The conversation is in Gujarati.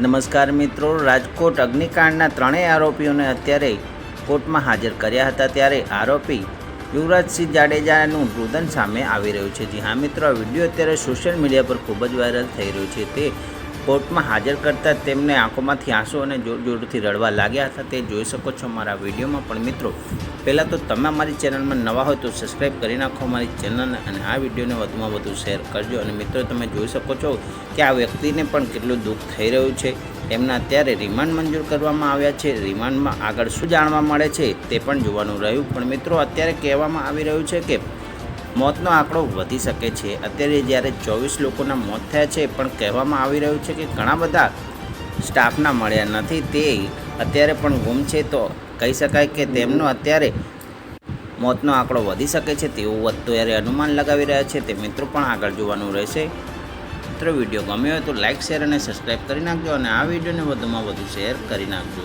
નમસ્કાર મિત્રો, રાજકોટ અગ્નિકાંડના ત્રણેય આરોપીઓને અત્યારે કોર્ટમાં હાજર કર્યા હતા ત્યારે આરોપી યુવરાજસિંહ જાડેજાનું રુદન સામે આવી રહ્યું છે. જી હા મિત્રો, આ વીડિયો અત્યારે સોશિયલ મીડિયા પર ખૂબ જ વાયરલ થઈ રહ્યો છે. તે કોર્ટમાં હાજર કરતાં તેમને આંખોમાંથી આંસુ અને જોર જોરથી રડવા લાગ્યા હતા. તે જોઈ શકો છો મારા વિડીયોમાં પણ મિત્રો, પહેલાં તો તમે અમારી ચેનલમાં નવા હોય તો સબસ્ક્રાઈબ કરી નાખો, અમારી ચેનલને અને આ વિડીયોને વધુમાં વધુ શેર કરજો. અને મિત્રો, તમે જોઈ શકો છો કે આ વ્યક્તિને પણ કેટલું દુઃખ થઈ રહ્યું છે. એમના અત્યારે રિમાન્ડ મંજૂર કરવામાં આવ્યા છે. રિમાન્ડમાં આગળ શું જાણવા મળે છે તે પણ જોવાનું રહ્યું. પણ મિત્રો, અત્યારે કહેવામાં આવી રહ્યું છે કે મોતનો આંકડો વધી શકે છે. અત્યારે જ્યારે ચોવીસ લોકોના મોત થયા છે, પણ કહેવામાં આવી રહ્યું છે કે ઘણા બધા સ્ટાફના મળ્યા નથી. તે અત્યારે પણ ગુમ છે તો કહી શકાય કે તેમનો અત્યારે મોતનો આંકડો વધી શકે છે તેવું અત્યારે અનુમાન લગાવી રહ્યા છે. તે મિત્રો પણ આગળ જોવાનું રહેશે. મિત્રો, વીડિયો ગમ્યો હોય તો લાઇક શેર અને સબસ્ક્રાઈબ કરી નાખજો અને આ વિડીયોને વધુમાં વધુ શેર કરી નાખજો.